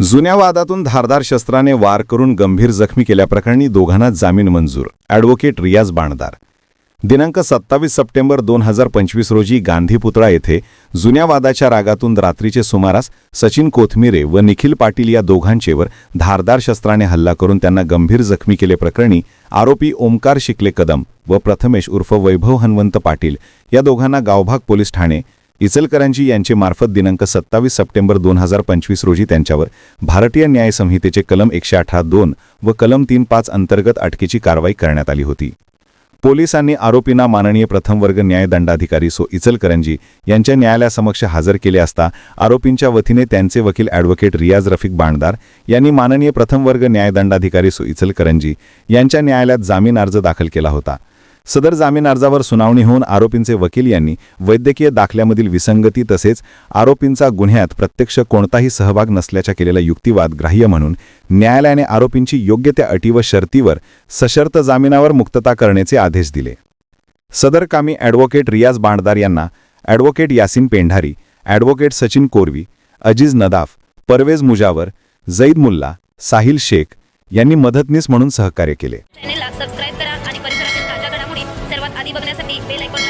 जुन्या वादातून धारदार शस्त्राने वार करून गंभीर जखमी केल्याप्रकरणी दोघांना जामीन मंजूर. ॲडव्होकेट रियाज बाणदार. दिनांक सत्तावीस सप्टेंबर दोन हजार पंचवीस रोजी गांधीपुतळा येथे जुन्या वादाच्या रागातून रात्रीचे सुमारास सचिन कोथमिरे व निखिल पाटील या दोघांचेवर धारदार शस्त्राने हल्ला करून त्यांना गंभीर जखमी केल्याप्रकरणी आरोपी ओमकार शिकले कदम व प्रथमेश उर्फ वैभव हनवंत पाटील या दोघांना गावभाग पोलीस ठाणे इचलकरंजी यांचे मार्फत दिनांक सत्तावीस सप्टेंबर दोन हजार पंचवीस रोजी त्यांच्यावर भारतीय न्याय संहितेचे कलम एकशे अठरा दोन व कलम तीन पाच अंतर्गत अटकेची कारवाई करण्यात आली होती. पोलिसांनी आरोपींना माननीय प्रथम वर्ग न्यायदंडाधिकारी सो इचलकरंजी यांच्या न्यायालयासमक्ष हजर केले असता आरोपींच्या वतीने त्यांचे वकील ॲडव्होकेट रियाज रफिक बाणदार यांनी माननीय प्रथम वर्ग न्यायदंडाधिकारी सो इचलकरंजी यांच्या न्यायालयात जामीन अर्ज दाखल केला होता. सदर जामीन अर्जावर सुनावणी होऊन आरोपींचे वकील यांनी वैद्यकीय दाखल्यामधील विसंगती तसेच आरोपींचा गुन्ह्यात प्रत्यक्ष कोणताही सहभाग नसल्याच्या केलेला युक्तिवाद ग्राह्य म्हणून न्यायालयाने आरोपींची योग्य त्या अटी व शर्तीवर सशर्त जामिनावर मुक्तता करण्याचे आदेश दिले. सदर कामी ॲडव्होकेट रियाज बाणदार यांना ॲडव्होकेट यासिन पेंढारी ॲडव्होकेट सचिन कोरवी अजीज नदाफ परवेज मुजावर जईद मुल्ला साहिल शेख यांनी मदतनीस म्हणून सहकार्य केले. आणि बघण्यासाठी बेल ऐकून